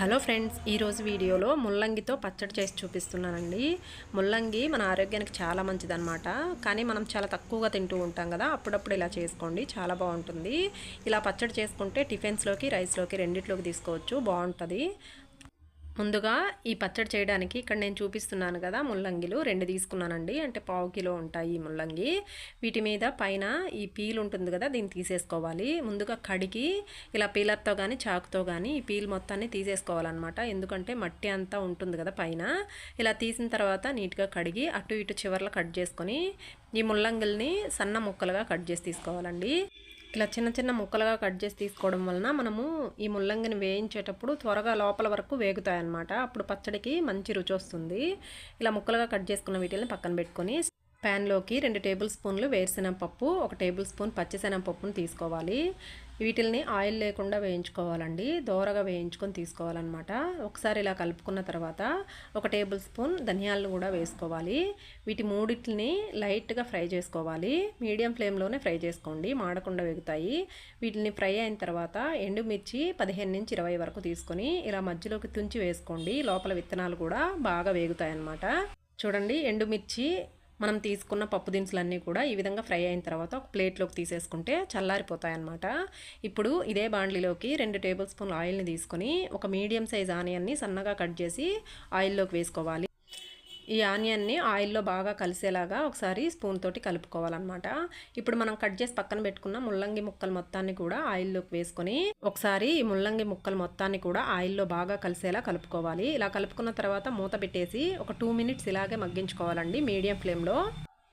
Hello friends ఈరోజు వీడియోలో ముల్లంగితో పచ్చడి చేసి చూపిస్తున్నానండి. ముల్లంగి మన ఆరోగ్యానికి చాలా మంచిదన్నమాట. కానీ మనం చాలా తక్కువగా తింటూ ఉంటాం కదా అప్పుడప్పుడు ఇలా చేసుకోండి చాలా బాగుంటుంది. ఇలా పచ్చడి చేసుకుంటే టిఫిన్స్లోకి రైస్లోకి రెండిట్లోకి తీసుకోవచ్చు బాగుంటుంది. ముందుగా ఈ పచ్చడి చేయడానికి ఇక్కడ నేను చూపిస్తున్నాను కదా ముల్లంగిలు. రెండు తీసుకున్నానండి. అంటే పావు కిలో ఉంటాయి ఈ ముల్లంగి. వీటి మీద పైన ఈ పీల్ ఉంటుంది కదా దీన్ని తీసేసుకోవాలి. ముందుగా కడిగి ఇలా పీలర్తో కానీ చాకుతో కానీ ఈ పీల్ మొత్తాన్ని తీసేసుకోవాలన్నమాట. ఎందుకంటే మట్టి అంతా ఉంటుంది కదా పైన. ఇలా తీసిన తర్వాత నీట్గా కడిగి అటు ఇటు చివర్లో కట్ చేసుకొని ఈ ముల్లంగిల్ని సన్న ముక్కలుగా కట్ చేసి తీసుకోవాలండి. ఇలా చిన్న చిన్న ముక్కలుగా కట్ చేసి తీసుకోవడం వలన మనము ఈ ముల్లంగిని వేయించేటప్పుడు త్వరగా లోపల వరకు వేగుతాయి అన్నమాట అప్పుడు పచ్చడికి మంచి రుచి వస్తుంది. ఇలా ముక్కలుగా కట్ చేసుకున్న వీటిని పక్కన పెట్టుకొని ప్యాన్లోకి రెండు టేబుల్ స్పూన్లు వేరుశెనగపప్పు ఒక టేబుల్ స్పూన్ పచ్చిశనగపప్పును తీసుకోవాలి. వీటిల్ని ఆయిల్ లేకుండా వేయించుకోవాలండి. దోరగా వేయించుకొని తీసుకోవాలన్నమాట. ఒకసారి ఇలా కలుపుకున్న తర్వాత ఒక టేబుల్ స్పూన్ ధనియాలను కూడా వేసుకోవాలి. వీటి మూడింటిని లైట్గా ఫ్రై చేసుకోవాలి. మీడియం ఫ్లేమ్లోనే ఫ్రై చేసుకోండి. మాడకుండా వెగుతాయి. వీటిని ఫ్రై అయిన తర్వాత ఎండుమిర్చి పదిహేను నుంచి ఇరవై వరకు తీసుకొని ఇలా మధ్యలోకి తుంచి వేసుకోండి. లోపల విత్తనాలు కూడా బాగా వేగుతాయి అన్నమాట చూడండి ఎండుమిర్చి మనం తీసుకున్న పప్పు దినుసులన్నీ కూడా ఈ విధంగా ఫ్రై అయిన తర్వాత ఒక ప్లేట్లోకి తీసేసుకుంటే చల్లారిపోతాయి అన్నమాట ఇప్పుడు ఇదే బాండ్లీలోకి రెండు టేబుల్ స్పూన్ ఆయిల్ని తీసుకొని ఒక మీడియం సైజ్ ఆనియన్ని సన్నగా కట్ చేసి ఆయిల్లోకి వేసుకోవాలి. ఈ ఆనియన్ని ఆయిల్లో బాగా కలిసేలాగా ఒకసారి స్పూన్ తోటి కలుపుకోవాలన్నమాట. ఇప్పుడు మనం కట్ చేసి పక్కన పెట్టుకున్న ముల్లంగి ముక్కలు మొత్తాన్ని కూడా ఆయిల్లోకి వేసుకొని ఒకసారి ఈ ముల్లంగి ముక్కలు మొత్తాన్ని కూడా ఆయిల్లో బాగా కలిసేలా కలుపుకోవాలి. ఇలా కలుపుకున్న తర్వాత మూత పెట్టేసి ఒక టూ మినిట్స్ ఇలాగే మగ్గించుకోవాలండి మీడియం ఫ్లేమ్లో.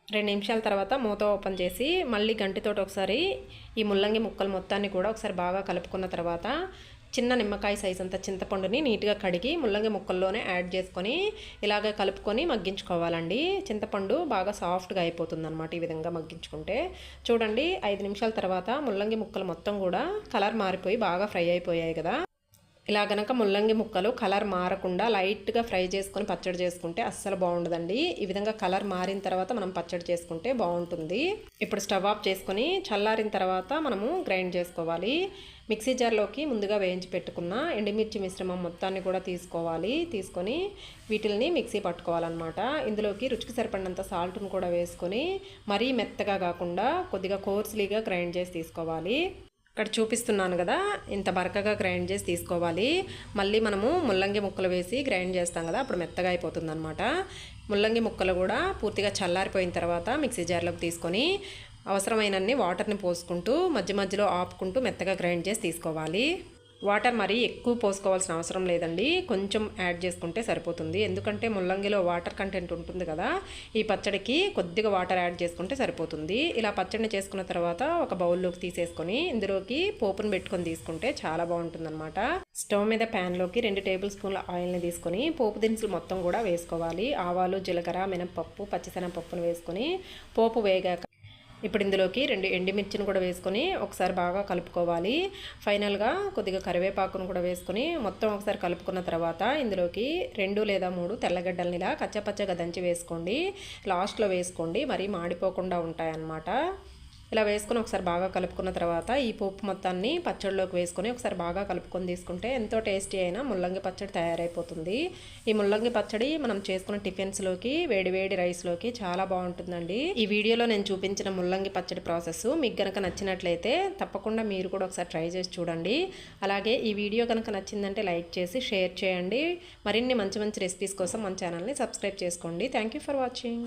రెండు నిమిషాల తర్వాత మూత ఓపెన్ చేసి మళ్ళీ గంటితోటి ఒకసారి ఈ ముల్లంగి ముక్కలు మొత్తాన్ని కూడా ఒకసారి బాగా కలుపుకున్న తర్వాత చిన్న నిమ్మకాయ సైజ్ అంత చింతపండుని నీట్గా కడిగి ముల్లంగి ముక్కల్లోనే యాడ్ చేసుకొని ఇలాగ కలుపుకొని మగ్గించుకోవాలండి. చింతపండు బాగా సాఫ్ట్గా అయిపోతుందన్నమాట ఈ విధంగా మగ్గించుకుంటే. చూడండి ఐదు నిమిషాల తర్వాత ముల్లంగి ముక్కలు మొత్తం కూడా కలర్ మారిపోయి బాగా ఫ్రై అయిపోయాయి కదా. ఇలా గనక ముల్లంగి ముక్కలు కలర్ మారకుండా లైట్గా ఫ్రై చేసుకొని పచ్చడి చేసుకుంటే అస్సలు బాగుండదండి. ఈ విధంగా కలర్ మారిన తర్వాత మనం పచ్చడి చేసుకుంటే బాగుంటుంది. ఇప్పుడు స్టవ్ ఆఫ్ చేసుకొని చల్లారిన తర్వాత మనము గ్రైండ్ చేసుకోవాలి. మిక్సీ జార్లోకి ముందుగా వేయించి పెట్టుకున్న ఎండుమిర్చి మిశ్రమం మొత్తాన్ని కూడా తీసుకోవాలి. తీసుకొని వీటిల్ని మిక్సీ పట్టుకోవాలన్నమాట. ఇందులోకి రుచికి సరిపడినంత సాల్ట్ను కూడా వేసుకొని మరీ మెత్తగా కాకుండా కొద్దిగా కోర్స్లీగా గ్రైండ్ చేసి తీసుకోవాలి. ఇక్కడ చూపిస్తున్నాను కదా ఇంత బరకగా గ్రైండ్ చేసి తీసుకోవాలి. మళ్ళీ మనము ముల్లంగి ముక్కలు వేసి గ్రైండ్ చేస్తాం కదా అప్పుడు మెత్తగా అయిపోతుంది అనమాట ముల్లంగి ముక్కలు కూడా పూర్తిగా చల్లారిపోయిన తర్వాత మిక్సీ జార్లోకి తీసుకొని అవసరమైనన్ని వాటర్ని పోసుకుంటూ మధ్య మధ్యలో ఆపుకుంటూ మెత్తగా గ్రైండ్ చేసి తీసుకోవాలి. వాటర్ మరీ ఎక్కువ పోసుకోవాల్సిన అవసరం లేదండి. కొంచెం యాడ్ చేసుకుంటే సరిపోతుంది. ఎందుకంటే ముల్లంగిలో వాటర్ కంటెంట్ ఉంటుంది కదా ఈ పచ్చడికి కొద్దిగా వాటర్ యాడ్ చేసుకుంటే సరిపోతుంది. ఇలా పచ్చడిని చేసుకున్న తర్వాత ఒక బౌల్లోకి తీసేసుకొని ఇందులోకి పోపును పెట్టుకొని తీసుకుంటే చాలా బాగుంటుందన్నమాట. స్టవ్ మీద ప్యాన్లోకి రెండు టేబుల్ స్పూన్ల ఆయిల్ని తీసుకొని పోపు దినుసులు మొత్తం కూడా వేసుకోవాలి. ఆవాలు జీలకర్ర మినపప్పు పచ్చిశనగపప్పును వేసుకొని పోపు వేగాక ఇప్పుడు ఇందులోకి రెండు ఎండిమిర్చిని కూడా వేసుకొని ఒకసారి బాగా కలుపుకోవాలి. ఫైనల్గా కొద్దిగా కరివేపాకును కూడా వేసుకొని మొత్తం ఒకసారి కలుపుకున్న తర్వాత ఇందులోకి రెండు లేదా మూడు తెల్లగడ్డలని ఇలా కచ్చపచ్చగా దంచి వేసుకోండి. లాస్ట్లో వేసుకోండి. మరీ మాడిపోకుండా ఉంటాయన్నమాట. ఇలా వేసుకొని ఒకసారి బాగా కలుపుకున్న తర్వాత ఈ పోపు మొత్తాన్ని పచ్చడిలోకి వేసుకొని ఒకసారి బాగా కలుపుకొని తీసుకుంటే ఎంతో టేస్టీ అయినా ముల్లంగి పచ్చడి తయారైపోతుంది. ఈ ముల్లంగి పచ్చడి మనం చేసుకున్న టిఫిన్స్లోకి వేడి వేడి రైస్లోకి చాలా బాగుంటుందండి. ఈ వీడియోలో నేను చూపించిన ముల్లంగి పచ్చడి ప్రాసెస్ మీకు కనుక నచ్చినట్లయితే తప్పకుండా మీరు కూడా ఒకసారి ట్రై చేసి చూడండి. అలాగే ఈ వీడియో కనుక నచ్చిందంటే లైక్ చేసి షేర్ చేయండి. మరిన్ని మంచి మంచి రెసిపీస్ కోసం మన ఛానల్ని సబ్స్క్రైబ్ చేసుకోండి. Thank for watching